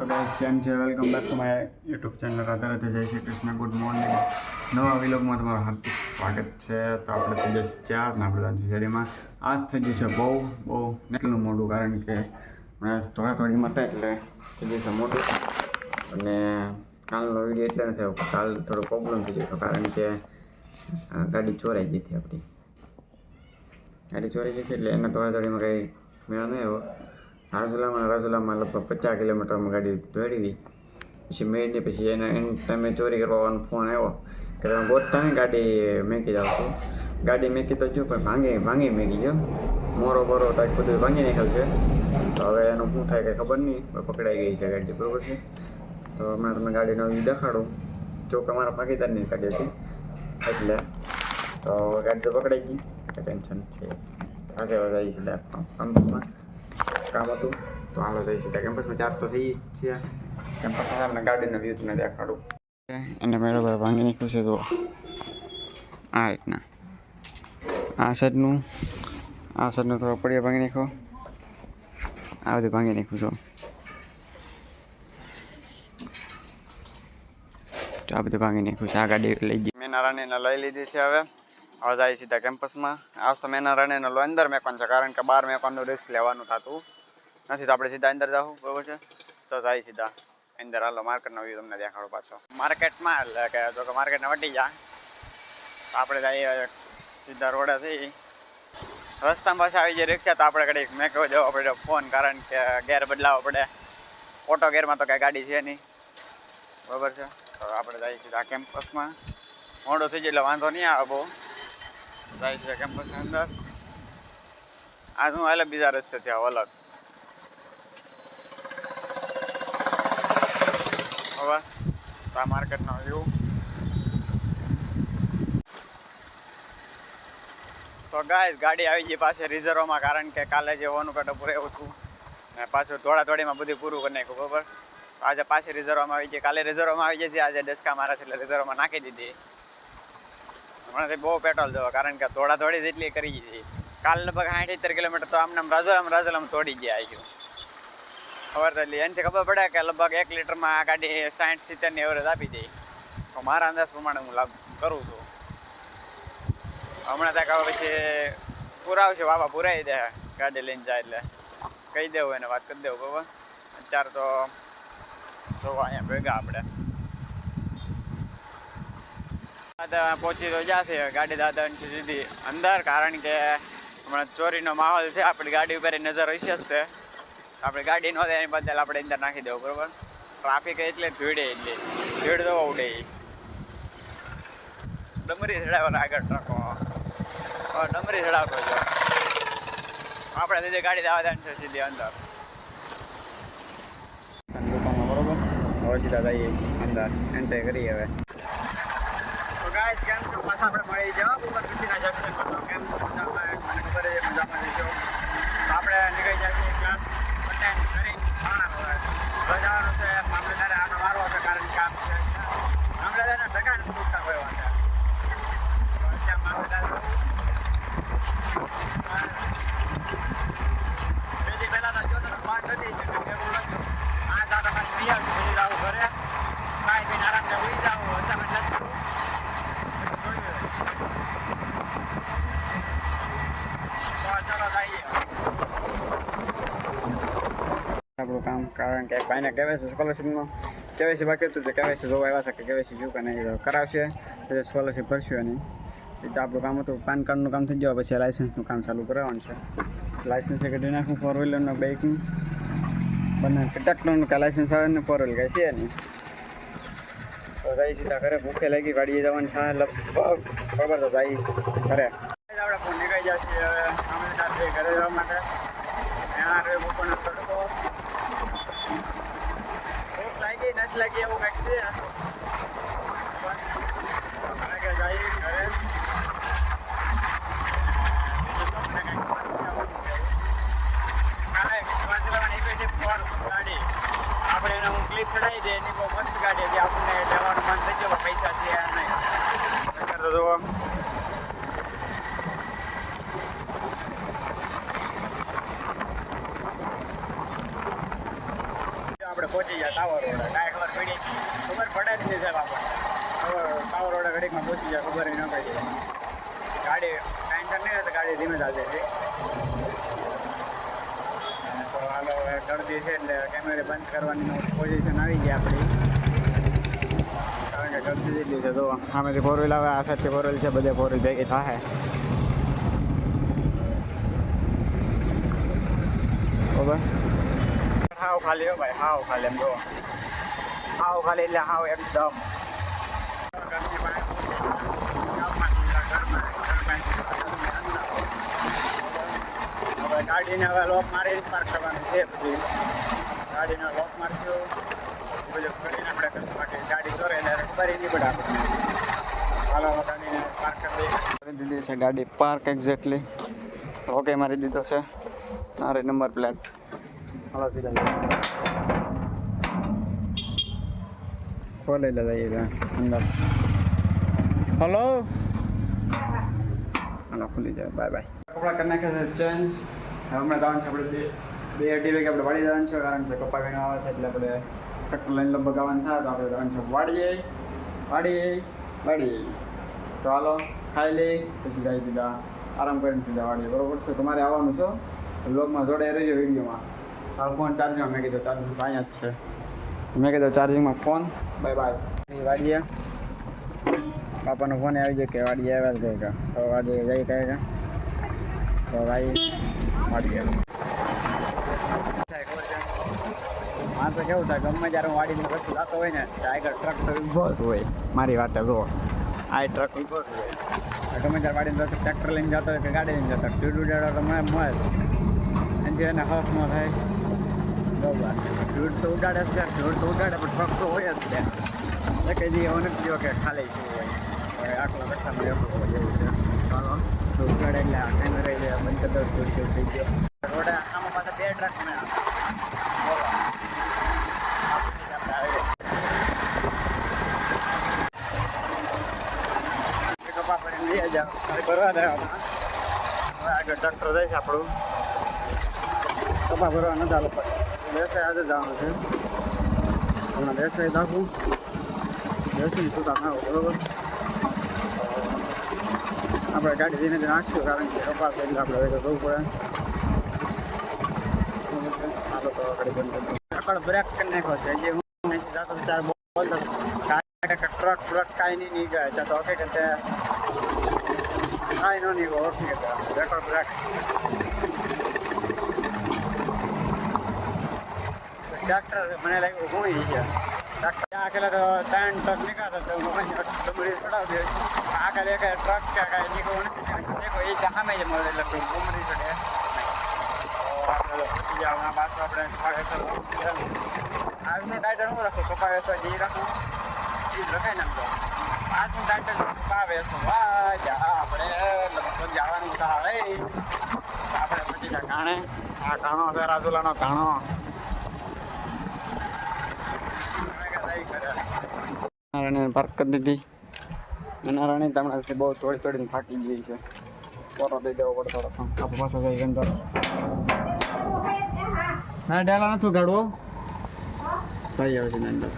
તો ગાઈસ કેમ છે? Welcome back to my YouTube channel Radha Radhe, જય શ્રી કૃષ્ણ ગુડ મોર્નિંગ નવા વિલોગમાં તમારું હાર્દિક સ્વાગત છે. તો આપણે થઈ જશે ચાર ને આપણે જાણીશું શેરીમાં. આજ થઈ ગયું છે બહુ બહુ નેશનલનું મોડું, કારણ કે હમણાં થોડા થોડી મતા એટલે થઈ જશે મોટું અને કાલનો વીડિયો એટલે નથી થયો કાલ થોડો પ્રોબ્લેમ થઈ ગયો કારણ કે ગાડી ચોરાઈ ગઈ હતી આપણી. ગાડી ચોરાઈ ગઈ હતી એટલે એના થોડા થોડીમાં કંઈ મેળ નહીં આવ્યો. રાજુલામાં રાજુલામાં લગભગ પચાસ કિલોમીટરમાં ગાડી દોડવી પછી મેળવી પછી એને તમે ચોરી કરવાનો ફોન આવ્યો. કે તમે ગોતતા ગાડી મેકી જાવ છો ગાડી મેકી તો જો પણ ભાંગી ભાંગી મેકી ગયો. મોરો બોરો તાક બધું ભાંગી નાખ્યું તો હવે એનું શું થાય કંઈ ખબર નહીં પકડાઈ ગઈ છે ગાડી, બરોબર છે? તો હમણાં તમને ગાડીનો વ્યૂ દેખાડું. જો કે અમારા ભાગીદારની ગાડી હતી. એટલે તો ગાડી તો પકડાઈ ગઈ. ટેન્શન છે. આજે હવે છે લેપટોપ કંપનીમાં કામ હતું તો હાલો જઈ સીધા કેમ્પસમાં ચાર તો થઈ જ છે કેમ્પસમાં તમને ગાડીનો વ્યૂ તમને દેખાડું એને બરાબર ભાંગી નાખ્યું છે તો આ રીતના આ સાઈડનું આ સાઈડનું થોડો પડિયો ભાંગી નાખ્યો આ બધું ભાંગી નાખ્યું છો તો આ બધું ભાંગી નાખ્યું છે આ ગાડી લઈ ગઈ મેં રાણીને લઈ લીધી છે હવે હવે જાય સીધા કેમ્પસમાં આજ તો મેં રાણીને લો અંદર મેકવાનું છે કારણ કે બાર મેકવાનું રિસ્ક લેવાનું થતું નથી તો આપણે સીધા અંદર જાઉં બરાબર છે? તો જાય સીધા. અંદર હાલો માર્કેટનો વ્યૂ તમને દેખાડો પાછો. માર્કેટમાં, એટલે કે જો કે માર્કેટને વટી જા આપણે જઈએ સીધા રોડે થઈ રસ્તામાં પાછા આવી જાય રિક્ષા તો આપણે કડીક મેં કહ્યું જવો પડ્યો ફોન કારણ કે ગેર બદલાવો પડે. ઓટો ગેરમાં તો કાંઈ ગાડી છે નહીં. બરાબર છે? તો આપણે જઈએ સીધા કેમ્પસમાં મોડું થઈ જાય એટલે વાંધો નહીં આવે બહુ. જાય છે કેમ્પસની અંદર. આ શું અલગ બીજા રસ્તેથી આવો અલગ. હવે તો આ માર્કેટનો વ્યૂ તો ગાય ગાડી આવી ગઈ પાસે રિઝર્વમાં કારણ કે કાલે જે હોવાનું કટો પૂરે એવું હતું. ને પાછું થોડા થોડીમાં બધું પૂરું કરી નાખ્યું બરાબર આજે પાછી રિઝર્વમાં આવી ગઈ. કાલે રિઝર્વમાં આવી જતી આજે ડસ્કા મારા છે એટલે રિઝર્વમાં નાખી દીધી. હમણાંથી બહુ પેટ્રોલ જવા, કારણ કે થોડા થોડી જેટલી કરી દીધી. કાલ લગભગ સાઠ સિત્તેર કિલોમીટર તો આમ રાજોલામ રાજોલામ તોડી ગયા આવી ગયું. એટલે એનાથી ખબર પડે કે લગભગ એક લીટરમાં આ ગાડી સાઠ સિત્તેરની એવરેજ આપી દે. તો મારા અંદાજ પ્રમાણે હું લાભ કરું છું. હમણાં તક હવે પછી પુરાવશે બાબા પુરાવી દે ગાડી લઈને જાય એટલે. કહી દેવું એને, વાત કરી દેવું, બરાબર? અત્યારે તો જોવા અહીંયા ભેગા આપણે. પહોંચી તો જશે, ગાડી દાદાની સીધી. અંદર, કારણ કે હમણાં ચોરીનો માહોલ છે, આપણી ગાડી ઉપર નજર હશે જ આપણી ગાડી નો થાય એની બદલ આપણે અંદર નાખી દેવું બરોબર? ટ્રાફિક એટલે ભીડે એટલી. ભીડ તો ઉડે ડમરી ચડાવવા આગળ ટ્રકો. ડમરી ચડાવતો જો આપણે સીધી ગાડી દાવા જાય છે સીધી અંદર. બરોબર? હવે સીધા જઈએ. અંદર. એન્ટ્રી કરીએ હવે. તો ગાઈસ કેમ છો? પાછા આપણે મળી જાવ ઉપર પછીના જંક્શનમાં તો કેમ છો? મજામાં? મને ખબર છે મજામાં જશો તો આપણે નીકળી જાય છીએ ક્લાસ અટેન્ડ કરીને બહાર હવે બજારનું છે મામલેદારે આનો મારવો છે કારણ કે કામ છે મામલેદારને ધક્કા નથી મૂકતા કોઈ વાંધે તો અત્યારે મામલેદાર બેથી પહેલાં તો જો તમે સ્માર્ટ નથી એટલે એવું નથી આ સાથે ખાલી પી આવશું પછી જાવ ઘરે કાંઈ પીને આરામને ઉઈ જાવ અસામેન્ટ લખશું આપણું કામ કારણ કે ભાઈને કેવાયસી સ્કોલરશીપનું કેવાયસી બાકી હતું તો કેવાયસી જોવા આવ્યા હતા કે કેવાયસી જોયું કે નહીં કરાવશે પછી સ્કોલરશીપ ભરશું એની એ તો આપણું કામ હતું પાન કાર્ડનું કામ થઈ ગયું પછી લાઇસન્સનું કામ ચાલુ કરાવવાનું છે લાઇસન્સ કાઢી નાખું ફોર વ્હીલરનું બાઇકનું બંને ટ્રેક્ટરનું કે લાઇસન્સ આવે ને ફોર વ્હીલ કાંઈ છે નહીં તો જાય સીધા ઘરે ભૂખે લાગી ગાડીએ જવાની થાય લગભગ ખબર તો જાય ઘરે આપણે નીકળી જશે હવે અમે ઘરે જવા માટે બપોરનો તડકો ભૂખ લાગી નથી લાગી એવું કંઈક છે લાગે જાય ઘરે ગાડી આપણે એને હું ક્લિપ ચડાવી દે એની બહુ મસ્ત ગાડી હતી આપણને લેવાનું મન થઈ ગયું પણ પૈસા છે નહીં અત્યારે તો જુઓ આપણે પહોંચી ગયા ટાવર રોડ કાંઈ ખબર પડી. ખબર પડે જ નહીં સાહેબ આપણે ટાવર રોડ ઘડીકમાં પહોંચી ગયા, ખબર ન પડી. ગાડી ટેન્શન નહીં તો ગાડી ધીમે ચાલતી હતી. તો હાલો ગળદી છે એટલે કેમેરે બંધ કરવાની પોઝિશન આવી ગઈ આપણી. કારણ કે ગળદી જેટલી છે તો સામેથી ફોર વ્હીલ આવે, આ સાઈડથી ફોર વ્હીલ છે, બધે ફોર વ્હીલ ભેગી થાય. બરાબર હાવ ખાલી ભાઈ હાવ ખાલી એમ જો હાવ ખાલી એટલે હાવ એકદમ ગાડીને હવે લોક મારીને પાર્ક કરવાનું છે પછી ગાડીને લોક મારશું બધું કરીને આપણે બાકી ગાડી ચોરે એટલે ખબર નહીં પાર્ક કરી દીધી છે ગાડી. પાર્ક એક્ઝેક્ટલી ઓકે મારી દીધો છે. મારે નંબર પ્લેટ હાલો સીધા ખોલે લે જઈએ અંદર હલો હાલો ખુલી જાય બાય બાય કપડા કરી નાખ્યા છે ચેન્જ હમણાં જવાનું છે આપણે બે બે અઢી વાગે આપણે વાડી જવાનું છે કારણ કે પપ્પા વીણો આવે છે એટલે આપણે ટ્રેક્ટર લઈને લગભગ આવવાનું થાય તો આપણે જવાનું છે વાડીએ વાડીએ વાડીએ તો હાલો ખાઈ લઈ પછી જાય સીધા આરામ કરીને સીધા વાડીએ બરોબર છે તમારે આવવાનું છો બ્લોગમાં જોડે રહેજો વિડીયોમાં હાલ ફોન ચાર્જિંગમાં મેં કીધું ચાર્જિંગ તો અહીંયા જ છે. મેં કીધું ચાર્જિંગમાં ફોન. બાય બાય વાડીએ. પાપાનો ફોન આવી જાય કે વાડીએ આવ્યા જ કહે તો વાડીએ જઈ કે? તો ભાઈ વાડીએ. હા તો કેવું થાય, ગમે જ્યારે હું વાડીને વચ્ચે જતો હોય ને આગળ ટ્રક તો ઊભો હોય. મારી વાટે જો. આ ટ્રક ઊભો હોય. ગમે ત્યારે વાડીને પાસે ટ્રેક્ટર લઈને જતો હોય કે ગાડી લઈને જતો સ્પીડ ડેડો તો મને મોજ એનથી એને હફ ન થાય બરાબર સ્પીડ તો ઉડાડે જ ત્યાં સ્પીડ તો ઉડાડે પણ ટ્રક તો હોય જ ત્યાં એ કહી દઈએ એવું નથી થયો કે ખાલી થયું હોય હવે આખો રસ્તામાં રહેતું હોય એવું છે ચાલો તો ઉડાડે એટલે આ ટાઈમે રહી જાય બંધ કરી દો સ્પીડ સ્પીડ થઈ ગયો રોડે આમાં પાછા બે ટ્રક મેં બોલો આપણે આવી કપા પડીને લઈ જાઓ હવે ભરવા દે હવે આગળ ટ્રેક્ટર જાય છે આપણું કપા ભરવા નથી હાલો બેસે આજે જવાનું છે. હમણાં બેસે નાખું. બેસીને સુતા ના બરોબર? આપણે ગાડી ધીમે ધીમે નાખશું કારણ કે કપા એટલે આપણે હવે જવું પડે. હાલો તો આગળ બંધ. આગળ બ્રેક કરી નાખ્યો છે. જે હું અહીંથી જતો ત્યારે. કાંઈ ટ્રક ટ્રક કાંઈ નહીં નીકળે. ત્યાં તો ઓકે કે તે કાંઈ ન નીકળે. ઓકે કે રેકોર્ડ બ્રેક ટ્રેક્ટર મને લાગ્યું હું ગયા ડાક્ટર આખેલા તો ત્રણ ટ્રક નીકળ્યા તો હું ડુંગળી ચડાવી આ એક ટ્રક કે કાંઈ નીકળવું એ સામે જ મળે એટલે ડુંગળી ચડે. પાછું આપણે આજનું ટાઇટલ શું રાખું? કપાવેસર જે રાખું? એ જ રખાય ને તો. આજનું ટાઇટલ કપાવેસર વાહ, જા આપણે. લગભગ જવાનું થાય આપણે પછી ત્યાં આ કાણો છે, રાજુલાનો કાણો નારાયણ પાર્ક કરી દીધી. નારાયણ હમણાંથી બહુ તોડી તોડીને થાકી ગઈ છે. પોરો દઈ દેવો પડતો આપણે પાસે જઈ અંદર ના ડેલા નથી ગાડવો જઈ આવે છે અંદર